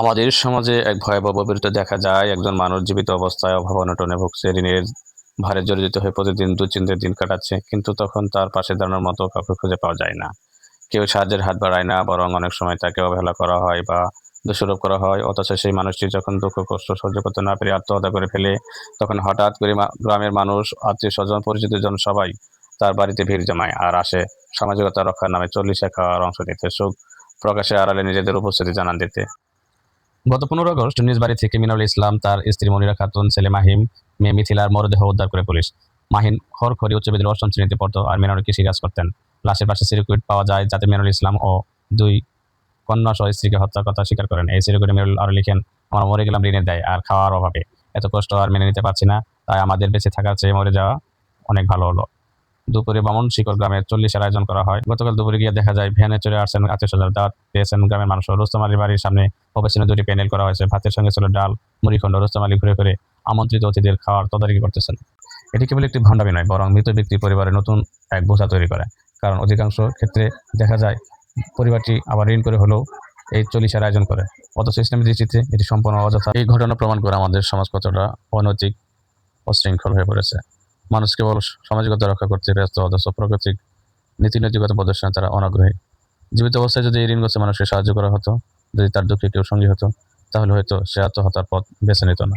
আমাদের সমাজে এক ভয়াবহ বিপরীত দেখা যায়, একজন মানুষ জীবিত অবস্থায় অভাব অনটনে ভুগছে, ঋণের ভারে জর্জরিত হয়ে প্রতিদিন দুশ্চিন্তার দিন কাটাচ্ছে, কিন্তু তখন তার পাশে দাঁড়ানোর মতো কাউকে খুঁজে পাওয়া যায় না। কেউ সাহায্যের হাত বাড়ায় না, বরং অনেক সময় তাকে অবহেলা করা হয় বা দোষারোপ করা হয়, অথচ সেই মানুষটি যখন দুঃখ, কষ্ট, সহ্য করতে না পেরে আত্মহত্যা করে ফেলে, তখন হঠাৎ করে গ্রামের মানুষ আত্মীয় স্বজন পরিচিত জন সবাই তার বাড়িতে ভিড় জমায় আর আসে সামাজিকতা রক্ষার নামে চল্লিশে খাওয়ার অংশ নিতে সুখ প্রকাশে আড়ালে নিজেদের উপস্থিতি জানান দিতে। গত পনেরো আগস্ট নিজ বাড়ি থেকে মিনারুল ইসলাম, তার স্ত্রী মনিরা খাতুন, ছেলে মাহিম, মেয়ে মিথিলার মরদেহ উদ্ধার করে পুলিশ। মাহিন খড়খড়ি উচ্চ বিদ্যালয়ের অষ্টম শ্রেণীতে পড়তো আর মিনারুল কৃষি কাজ করতেন। লাশের পাশে সিরিকুইট পাওয়া যায় যাতে মিনারুল ইসলাম ও দুই কন্যা সহ স্ত্রীকে হত্যার কথা স্বীকার করেন। এই সিরিকুইটে মিনারুল আরও লিখেন, আমরা মরে গেলাম ঋণের দেয়, আর খাওয়ার অভাবে। এত কষ্ট আর মেনে নিতে পারছি না, তাই আমাদের বেঁচে থাকার চেয়ে মরে যাওয়া অনেক ভালো হলো। দুপুরে বামন শিকর গ্রামে চল্লিশের আয়োজন করা হয়। গতকাল দুপুরে গিয়ে দেখা যায়, ভ্যানে চড়ে আসছেন আত্মীয় স্বজন দাঁত পেয়েছেন গ্রামের মানুষ রুস্তম বাড়ির সামনে অবস্থানে দুটি প্যানেল করা হয়েছে। ভাতের সঙ্গে ছিল ডাল, মুড়িখণ্ড। রুস্তম আলী ঘুরে ঘুরে আমন্ত্রিত অতিথিদের খাওয়ার তদারকি করতেছেন। এটি কেবল একটি ভণ্ডামি নয়, বরং মৃত ব্যক্তি পরিবারের নতুন এক বোঝা তৈরি করে। কারণ অধিকাংশ ক্ষেত্রে দেখা যায়, পরিবারটি আবার ঋণ করে হলেও এই চল্লিশের আয়োজন করে। অথচ ইসলামী দৃষ্টিতে এটি সম্পূর্ণ অযথা। এই ঘটনা প্রমাণ করে আমাদের সমাজ কতটা অনৈতিক, অশৃঙ্খল হয়ে পড়েছে। মানুষ কেবল সামাজিকতা রক্ষা করতে ব্যস্ত অথচ প্রাকৃতিক নীতি নৈতিকতা প্রদর্শনে তারা অনাগ্রহী। জীবিত অবস্থায় যদি এই ঋণগ্রস্ত মানুষকে সাহায্য করা হতো, যদি তার দুঃখে কেউ সঙ্গী হতো, তাহলে হয়তো সে আত্মহত্যার পথ বেছে নিত না।